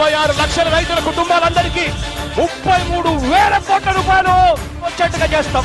యాభై ఆరు లక్షల రైతుల కుటుంబాలందరికీ ముప్పై మూడు వేల కోట్ల రూపాయలు వచ్చేట్టుగా చేస్తాం.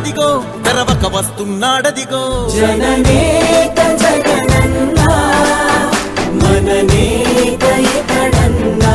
వస్తున్నాడదిగో తెరవక వస్తున్నాడదిగో. జననేత జగనన్నా మననేత ఇతడన్నా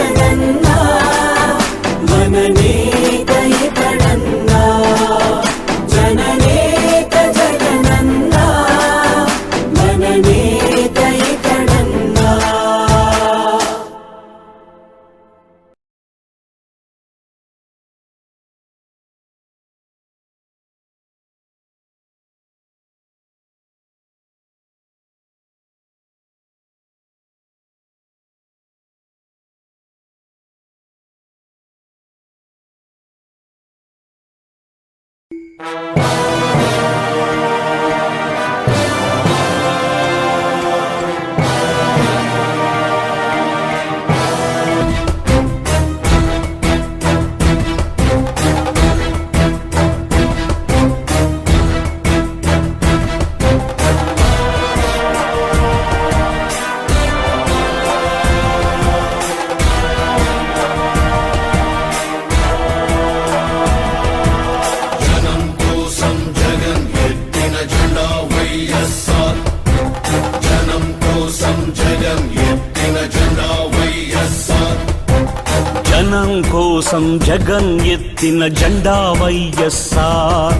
కోసం జగన్ ఎత్తిన జెండా వైఎస్ఆర్.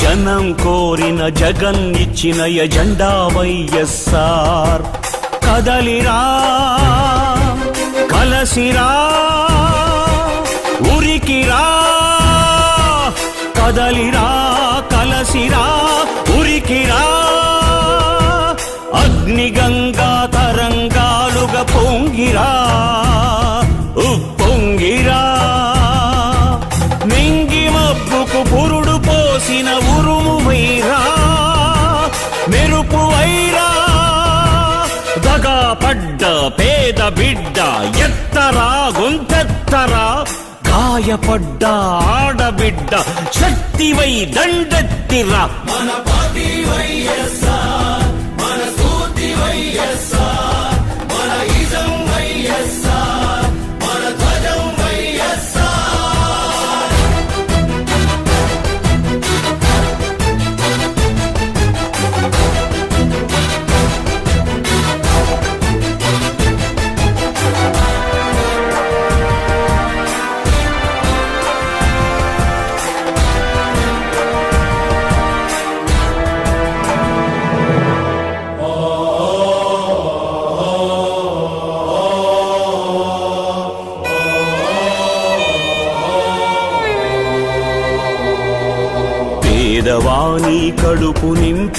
జనం కోరిన జగన్ ఇచ్చిన ఎజెండా వైఎస్ఆర్. కదలిరా కలసిరా ఉరికిరా. కదలిరా కలసిరా ఉరికిరా. అగ్నిగంగా తరంగాలుగా పొంగిరా ఉప్పొంగిరా. పేద బిడ్డ ఎత్తరా గొంతెత్తరా? గాయపడ్డ ఆడబిడ్డ శక్తివై దండెత్తిరా.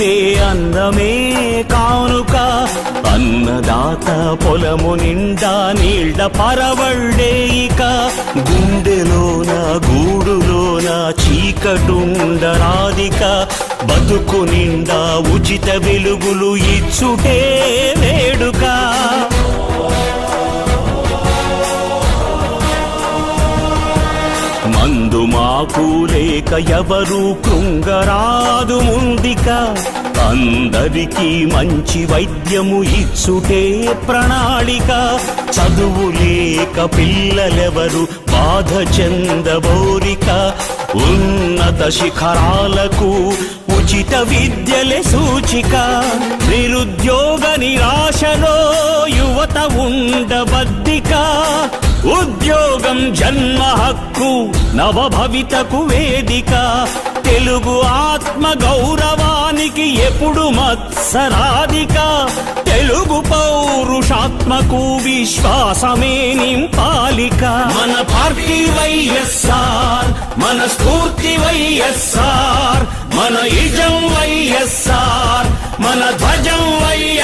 నింపే అన్నమే కానుక అన్నదాత పొలము నిండా నీళ్ళ పరవళ్ళే ఇక. గుండెలోన గూడులోన చీకటుండరాదిక బతుకు నిండా ఉచిత వెలుగులు ఇచ్చుటే వేడుక. మందు మాకు లేక ఎవరు కృంగరాదు ముందిక. అందరికీ మంచి వైద్యము ఇచ్చుటే ప్రణాళిక. చదువు లేక పిల్లలెవరు బాధ చెందబోరిక. ఉన్నత శిఖరాలకు ఉచిత విద్యలే సూచిక. నిరుద్యోగ నిరాశలో యువత ఉండబద్దిక. ఉద్యోగం జన్మ హక్కు నవభవితకు వేదిక. తెలుగు ఆత్మ గౌరవానికి ఎప్పుడు మత్సరాధిక. తెలుగు పౌరుషాత్మకు విశ్వాసమే నింపాలిక. మన పార్టీ వైఎస్ఆర్ మన స్ఫూర్తి వైఎస్ఆర్ మన ఇజం వైఎస్ఆర్ మన ధ్వజం వైఎస్ఆర్